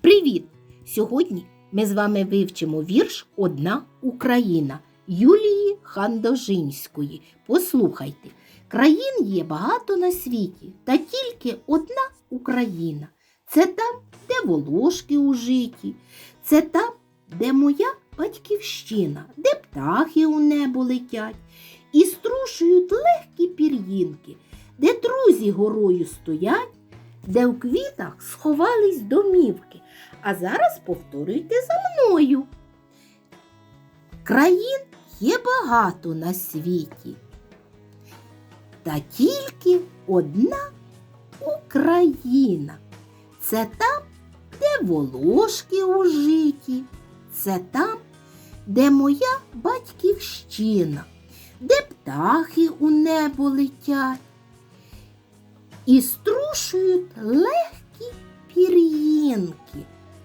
Привіт! Сьогодні ми з вами вивчимо вірш Одна Україна Юлії Хандожинської. Послухайте, країн є багато на світі, та тільки одна Україна. Це там, де волошки у житі, це там, де моя батьківщина, де птахи у небо летять і струшують легкі пір'їнки, де друзі горою стоять, де в квітах сховались домівки. А зараз повторюйте за мною. Країн є багато на світі. Та тільки одна Україна. Це там, де волошки у житі. Це там, де моя батьківщина, де птахи у небо летять і струшують легкі пір'їнки,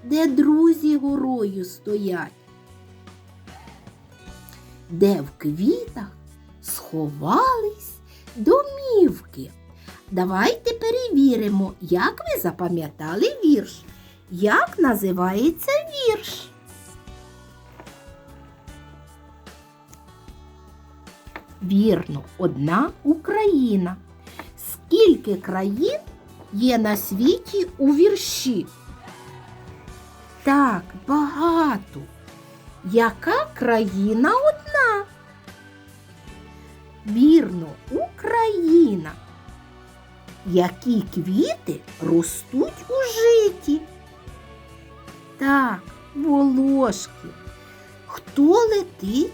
де друзі горою стоять, де в квітах сховались домівки. Давайте перевіримо, як ви запам'ятали вірш. Як називається вірш? Вірно, одна Україна. Скільки країн є на світі у вірші? Так, багато. Яка країна одна? Вірно, Україна. Які квіти ростуть у житі? Так, волошки. Хто летить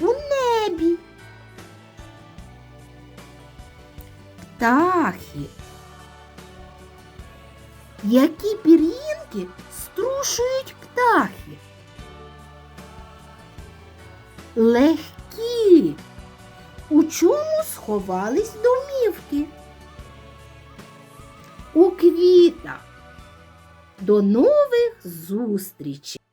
у Птахи. Які пір'їнки струшують птахи? Легкі. У чому сховались домівки? У квітах. До нових зустрічей!